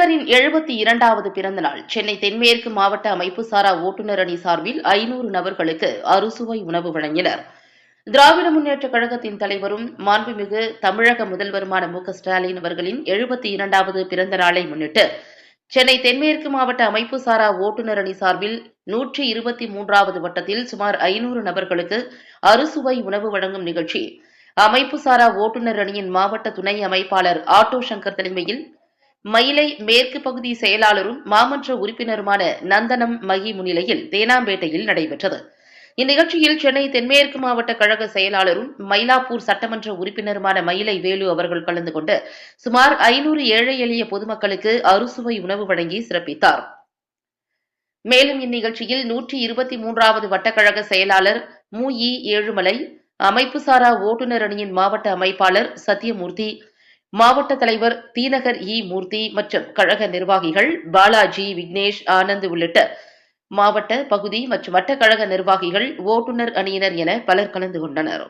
முதல்வரின் எழுபத்தி இரண்டாவது பிறந்த நாள் சென்னை தென்மேற்கு மாவட்ட அமைப்பு சாரா ஓட்டுநர் அணி சார்பில் ஐநூறு நபர்களுக்கு அறுசுவை உணவு வழங்கினர். திராவிட முன்னேற்ற கழகத்தின் தலைவரும் மாண்புமிகு தமிழக முதல்வருமான மு க ஸ்டாலின் அவர்களின் எழுபத்தி இரண்டாவது பிறந்த நாளை முன்னிட்டு சென்னை தென்மேற்கு மாவட்ட அமைப்பு சாரா ஓட்டுநர் அணி சார்பில் நூற்றி இருபத்தி மூன்றாவது வட்டத்தில் சுமார் ஐநூறு நபர்களுக்கு அறுசுவை உணவு வழங்கும் நிகழ்ச்சி. அமைப்பு சாரா ஓட்டுநர் அணியின் மாவட்ட துணை அமைப்பாளர் ஆட்டோ சங்கர் தலைமையில் மயிலை மேற்கு பகுதி செயலாளரும் மாமன்ற உறுப்பினருமான நந்தனம் மகி முன்னிலையில் தேனாம்பேட்டையில் நடைபெற்றது. இந்நிகழ்ச்சியில் சென்னை தென்மேற்கு மாவட்ட கழக செயலாளரும் மயிலாப்பூர் சட்டமன்ற உறுப்பினருமான மயிலை வேலு அவர்கள் கலந்து கொண்டு சுமார் ஐநூறு ஏழை எளிய பொதுமக்களுக்கு அறுசுவை உணவு வழங்கி சிறப்பித்தார். மேலும் இந்நிகழ்ச்சியில் நூற்றி இருபத்தி மூன்றாவது வட்டக்கழக செயலாளர் மு இ ஏழுமலை அமைப்புசாரா ஓட்டுநர் அணியின் மாவட்ட அமைப்பாளர் சத்யமூர்த்தி மாவட்ட தலைவர் தீநகர் இ மூர்த்தி மற்றும் கழக நிர்வாகிகள் பாலாஜி விக்னேஷ் ஆனந்த் உள்ளிட்ட மாவட்ட பகுதி மற்றும் வட்டக்கழக நிர்வாகிகள் ஓட்டுநர் அணியினர் என பலர் கலந்து கொண்டனர்.